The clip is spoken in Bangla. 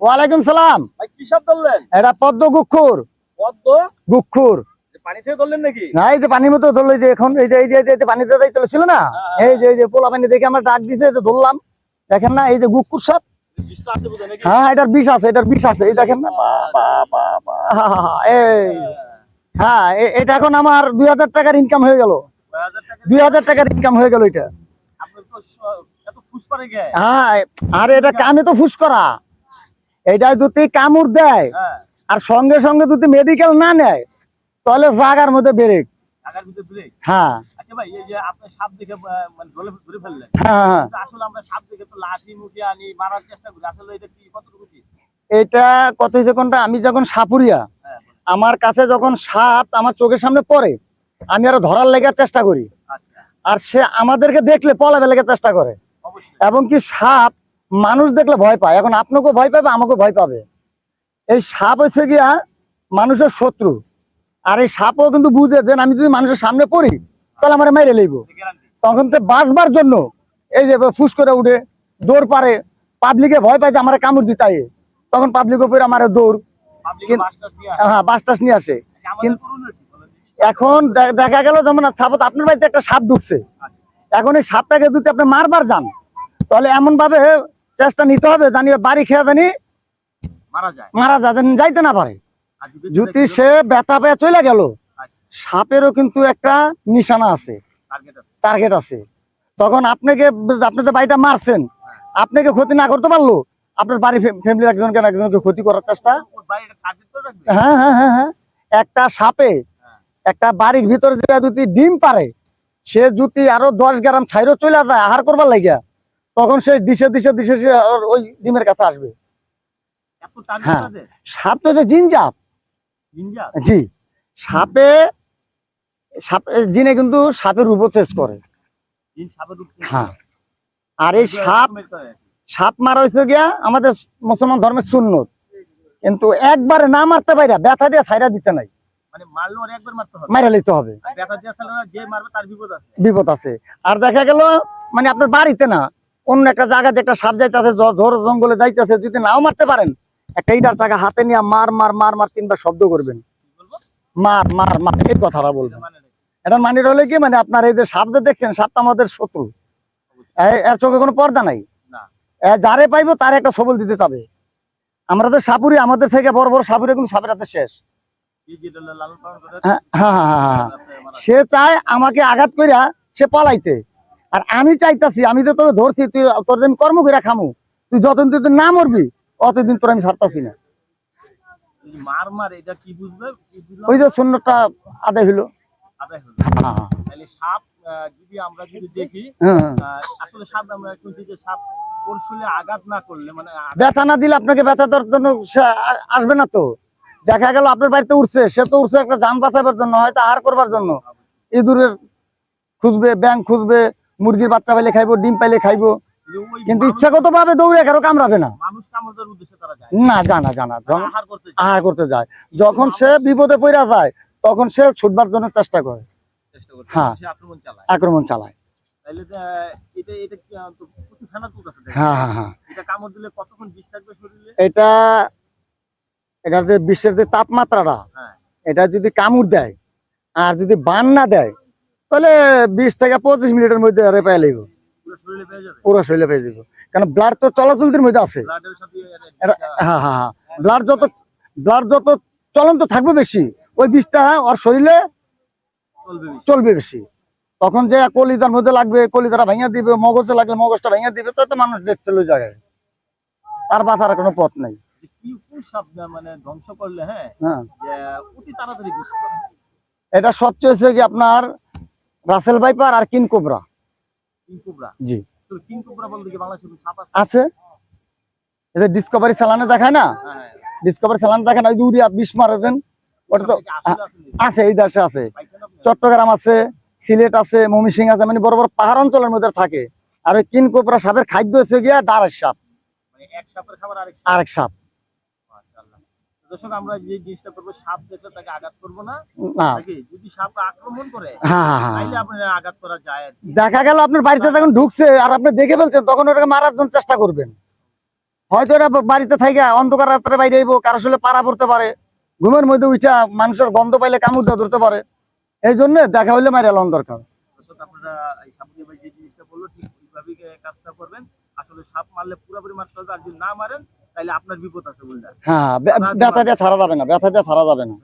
ওয়ালাইকুম সালাম। ভাই কি ধরলেন? এটা পদ্ম গুক্ষুর। পদ্ম? গুক্ষুর। দেখেন না এই যে গুক্ষুর সাপ? হ্যাঁ এটার বিষ আছে এটার বিষ আছে। এই দেখেন না বা, বা, বা, বা, হা, হা, হা, এই। হ্যাঁ। এটা এখন আমার দুই হাজার টাকার ইনকাম হয়ে গেল। দুই হাজার টাকার ইনকাম হয়ে গেল এটা। পারে হ্যাঁ আর এটা কামে তো ফুস করা এটা যদি কামড় দেয়। হ্যাঁ। আর সঙ্গে সঙ্গে যদি মেডিকেল না নেয় তাহলে জাগার মধ্যে বেরেক হ্যাঁ। এটা কত হয়েছে কোনটা? আমি যখন সাপুরিয়া হ্যাঁ আমার কাছে যখন সাপ আমার চোখের সামনে পড়ে আমি আরও ধরার লেগে চেষ্টা করি। আচ্ছা। আর সে আমাদেরকে দেখলে পলাবে লেগে চেষ্টা করে। এবং কি সাপ মানুষ দেখলে ভয় পায়। এখন আপনাকেও ভয় পাবে আমাকেও ভয় পাবে। এই সাপ হচ্ছে গিয়া মানুষের শত্রু। আর এই সাপও কিন্তু বুঝে যে আমি যদি মানুষের সামনে পড়ি তাহলে আমার মেরে লইব। তখন তো বাঁচবার জন্য এই যে ফুস করে উঠে দৌড় পারে। পাবলিকে ভয় পায় যে আমার কামড় দিতাই তখন পাবলিক উপরে আমার দৌড়। কিন্তু- মাস্টার্স নিয়ে আসে। হ্যাঁ বাস টাস নিয়ে আসে। আচ্ছা। এখন দেখা গেল যেমন সাপোজ আপনার বাড়িতে একটা সাপ ঢুকছে। এখন এই সাপটাকে যদি আপনি মারবার যান তাহলে এমন ভাবে চেষ্টা নিতে হবে জানি বাড়ি খেয়ে জানি মারা যায়। মারা যাতে যাইতে না পারে। যদি সে ব্যথা পেয়ে চলে গেল আচ্ছা। সাপেরও কিন্তু একটা নিশানা আছে। টার্গেট আছে। তখন আপনাকে আপনি যে বাড়িটা মারছেন। আপনাকে ক্ষতি না করতে পারল আপনার বাড়ি ফ্যামিলির একজনকে একজনকে ক্ষতি করার চেষ্টা। হ্যাঁ হ্যাঁ হ্যাঁ হ্যাঁ। একটা সাপে একটা বাড়ির ভিতরে যে যদি ডিম পারে সে যদি আরও দশ গ্রাম ছাইরও চলে যায় আহার করবার লাগিয়া তখন সে দিশে দিশে দিশে সে ওই ডিমের কাছে আসবে। হ্যাঁ। আছে তো যে জিনজাত। জি। সাপে সাপ জিনে কিন্তু সাপের রূপও চেস করে। হ্যাঁ। আর এই সাপ সাপ মারা হয়েছে গিয়া আমাদের মুসলমান ধর্মের সুন্নত। কিন্তু একবারে না মারতে পাইরা ব্যথা দিয়ে ছাইরা দিতে নাই। মানে লিতে হবে? বিপদ আছে। আর দেখা গেল মানে আপনার বাড়িতে না অন্য একটা জায়গাতে একটা সাপ যাইতেছে ঝড় জঙ্গলে যাইতেছে যদি নাও মারতে পারেন একটা ইটার চাকা হাতে নিয়ে মার মার মার মার তিনবার শব্দ করবেন। মার মার মার এই কথাটা বলবেন। মানে নাকি? এটা মানে হলে কি মানে আপনার এই যে সাপ যে দেখছেন সাপটা আমাদের শত্রু। এর চোখে কোনো পর্দা নাই। যারে পাইবো তার একটা সবল দিতে চাবে। আমরা তো সাপুরি আমাদের থেকে বড় বড় সাপুরে কিন্তু সাপের হাতে শেষ। হ্যাঁ হ্যাঁ হ্যাঁ, হ্যাঁ হ্যাঁ। সে চায় আমাকে আঘাত করিয়া সে পলাইতে। আর আমি চাইতাছি আমি তো তোকে ধরছি তুই তোর দিন কর্ম কইরা খামু। তুই যতদিন তুই না মরবি অতদিন তোর আমি ছাড়তাছি না। মার মার এটা কি বুঝবে? ওই যে শূন্যটা আদায় হইল। হলো হ্যাঁ হ্যাঁ, তাহলে সাপ যদি আমরা যদি দেখি হ্যাঁ। আহ, আসলে সাপ আমরা শুনছি যে সাপ পরশুলে আঘাত না করলে মানে ব্যথা না দিলে আপনাকে ব্যথা দেওয়ার জন্য আসবে না তো। দেখা গেল আপনার বাড়িতে উঠছে সে তো উঠছে একটা যান বাঁচাবার জন্য হয়তো আহার করবার জন্য। ইঁদুরের খুঁজবে ব্যাং খুঁজবে মুরগির বাচ্চা পাইলে খাইবো ডিম পাইলে খাইবো। কিন্তু ইচ্ছাগত ভাবে দৌড়ে কারও কামড়াবে না। না জানা জানা আহার করতে যায়, যখন সে বিপদে পড়া যায় তখন সে ছুটবার জন্য চেষ্টা করে। হ্যাঁ। আক্রমণ চালায়। এটা এটা যে বিশ্বের যে তাপমাত্রাটা হ্যাঁ। এটা যদি কামড় দেয় আর যদি বান না দেয় তাহলে বিশ থেকে পঁচিশ মিনিটের মধ্যে আরে পেয়ে লাগবে পুরো শরীরে পেয়ে যাবে? যাবে কারণ ব্লাড তো চলাচলতির মধ্যে আছে। হ্যাঁ হ্যাঁ হ্যাঁ। ব্লাড যত ব্লাড যত চলন্ত থাকবে বেশি। ওই বিষটা ওর শরীরে চলবে বেশি। তখন যে কলিজার মধ্যে লাগবে কলিজাটা ভেঙে দিবে মগজে লাগলে মগজটা ভেঙে দিবে তো তো মানুষ দেখতে লই জায়গায় তার বাঁচার কোনো পথ নাই। কোন মানে ধ্বংস করলে হ্যাঁ? হ্যাঁ। এটা সবচেয়ে হচ্ছে কি আপনার রাসেল ভাইপার আর কিন কোবরা। King cobra? জি। সাপ আছে? এই যে ডিসকভারি চালানে দেখায় না? ডিসকভারি চালানে দেখেন ওই ইউরিয়া বিষ মারে দেন। ওটা তো আছে এই দেশে আছে। চট্টগ্রাম আছে সিলেট আছে ময়মনসিং আছে মানে বড় বড় পাহাড় অঞ্চলের মধ্যে থাকে। আর ওই কিন কোবরা সাপের খাদ্য হচ্ছে গিয়া দাঁড়ের সাপ। মানে এক সাপের খাবার আরেক সাপ আরেক সাপ মাশাআল্লাহ। তো দর্শক আমরা যে জিনিসটা করব সাপ দেখলে তাকে আঘাত করব না। যদি সাপ আক্রমণ করে হ্যাঁ হ্যাঁ হ্যাঁ। আপনার আঘাত করা যায় দেখা গেল আপনার বাড়িতে যখন ঢুকছে আর আপনি দেখে ফেলছেন তখন ওটাকে মারার জন্য চেষ্টা করবেন। হয়তো এরা বাড়িতে থাকে অন্ধকার রাত্রে বাইরে আইবো কারও সাথে পাড়া পড়তে পারে। ঘুমের মধ্যে উঠা মানুষের গন্ধ পাইলে কামড়টা ধরতে পারে। এই জন্য দেখা হইলে মাইরা লন দরকার। আপনারা এই সাপুরিয়া ভাই যে জিনিসটা বলল ঠিক ওইভাবেই কাজটা করবেন। আসলে সাপ মারলে পুরোপুরি মারতে হবে আর যদি না মারেন তাহলে আপনার বিপদ আছে হ্যাঁ ব্যথা দিয়ে ছাড়া যাবে না ব্যথা দিয়ে ছাড়া যাবে না।